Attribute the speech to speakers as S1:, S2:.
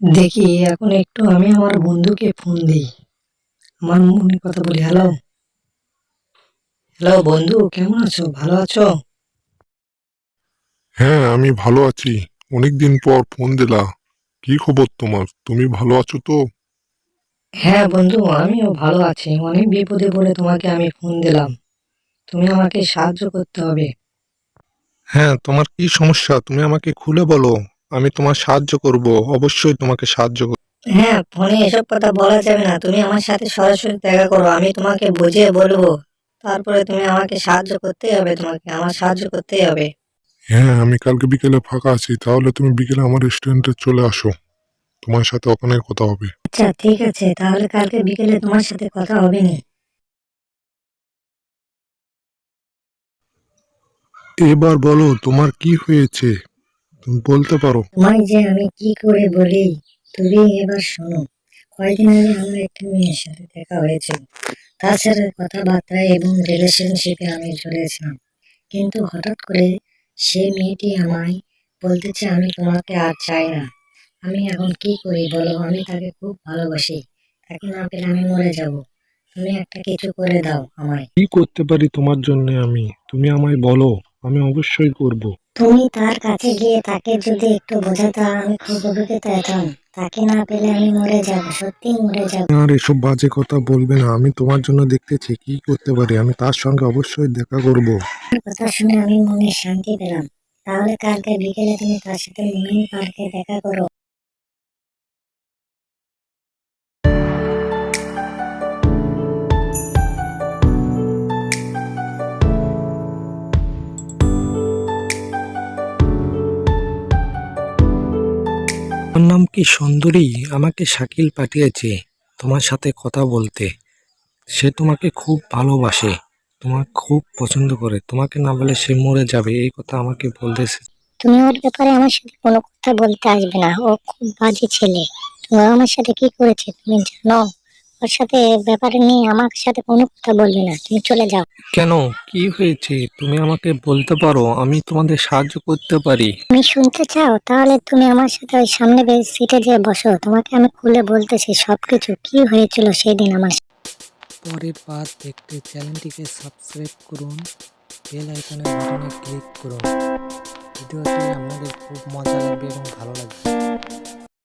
S1: দেখি এখন একটু আমি আমার বন্ধুকে ফোন দিই। আমার মনে কথা বলি হ্যালো হ্যালো বন্ধু কেমন আছো? ভালো আছো?
S2: হ্যাঁ আমি ভালো আছি। অনেকদিন পর ফোন দিলা। কি খবর তোমার? তুমি ভালো আছো তো?
S1: হ্যাঁ বন্ধু আমিও ভালো আছি। অনেক বিপদে পড়ে তোমাকে আমি ফোন দিলাম। তুমি আমাকে সাহায্য করতে হবে।
S2: হ্যাঁ তোমার কি সমস্যা? তুমি আমাকে খুলে বলো। আমি তোমার সাহায্য করব অবশ্যই তোমাকে সাহায্য করব।
S1: হ্যাঁ ফোনে এসব কথা বলা যাবে না। তুমি আমার সাথে সরাসরি দেখা করো আমি তোমাকে বুঝিয়ে বলব। তারপরে তুমি আমাকে সাহায্য করতেই হবে তোমাকে আমার সাহায্য করতেই হবে।
S2: হ্যাঁ আমি কালকে বিকেলে ফাঁকা আছি তাহলে তুমি বিকেলে আমার রেস্টুরেন্টে চলে আসো। তোমার সাথে ওখানে কথা হবে।
S1: আচ্ছা ঠিক আছে তাহলে কালকে বিকেলে তোমার সাথে কথা হবে নি
S2: এবার বলো তোমার কি হয়েছে? তুমি বলতে পারো।
S1: তোমায় যে আমি কি করে বলি তুমি এবার শোনো। কয়েকদিন আগে আমার একটা মেয়ের সাথে দেখা হয়েছিল। তাছাড়া কথাবার্তা এবং রিলেশনশিপে আমি জড়িয়েছিলাম কিন্তু হঠাৎ করে সে মেয়েটি আমায় বলতেছে আমি তোমাকে আর চাই না। আমি এখন কি করি বলো? আমি তাকে খুব ভালোবাসি। তাকে না পেলে আমি মরে যাব। তুমি একটা কিছু করে দাও আমায়।
S2: কি করতে পারি তোমার জন্য আমি? তুমি আমায় বলো। আমি অবশ্যই করব।
S1: তুমি তার কাছে গিয়ে তাকে যদি একটু বোঝাতে আমি খুব উপকৃত হতাম তাকে না পেলে আমি মরে যাব সত্যি মরে যাব।
S2: আর এসব বাজে কথা বলবে না আমি তোমার জন্য দেখতেছি কি করতে পারি আমি তার সঙ্গে অবশ্যই দেখা করব।
S1: কথা শুনে আমি মনে শান্তি পেলাম। তাহলে কালকে বিকেলে তুমি তার সাথে মিনি পার্কে দেখা করো।
S3: আমার নাম কি সুন্দরী? আমাকে শাকিল পাঠিয়েছে তোমার সাথে কথা বলতে। সে তোমাকে খুব ভালোবাসে তোমার খুব পছন্দ করে। তোমাকে না বলে সে মরে যাবে, এই কথা আমাকে বলতেছে।
S4: তুমি ওর ব্যাপারে আমার সাথে কোনো কথা বলতে আসবে না। ও খুব বাজে ছেলে। তুমি আমার সাথে কি করেছে তুমি জানো? ওর সাথে ব্যাপারে নিয়ে আমার সাথে কোনো কথা বলবে না। তুমি চলে যাও।
S3: কেন? কি হয়েছে? তুমি আমাকে বলতে পারো আমি তোমাদের সাহায্য করতে পারি।
S4: তুমি শুনতে চাও? তাহলে তুমি আমার সাথে ওই সামনে সিটে যেয়ে বসো। তোমাকে আমি খুলে বলতেছি সবকিছু। কি হয়েছিল সেদিন আমার সাথে।
S3: পরের পার্ট দেখতে চ্যানেলটিকে সাবস্ক্রাইব করুন বেল আইকনের বাটনে ক্লিক করুন। ভিডিওটি আপনাদের খুব মজা লাগবে এবং ভালো লাগবে।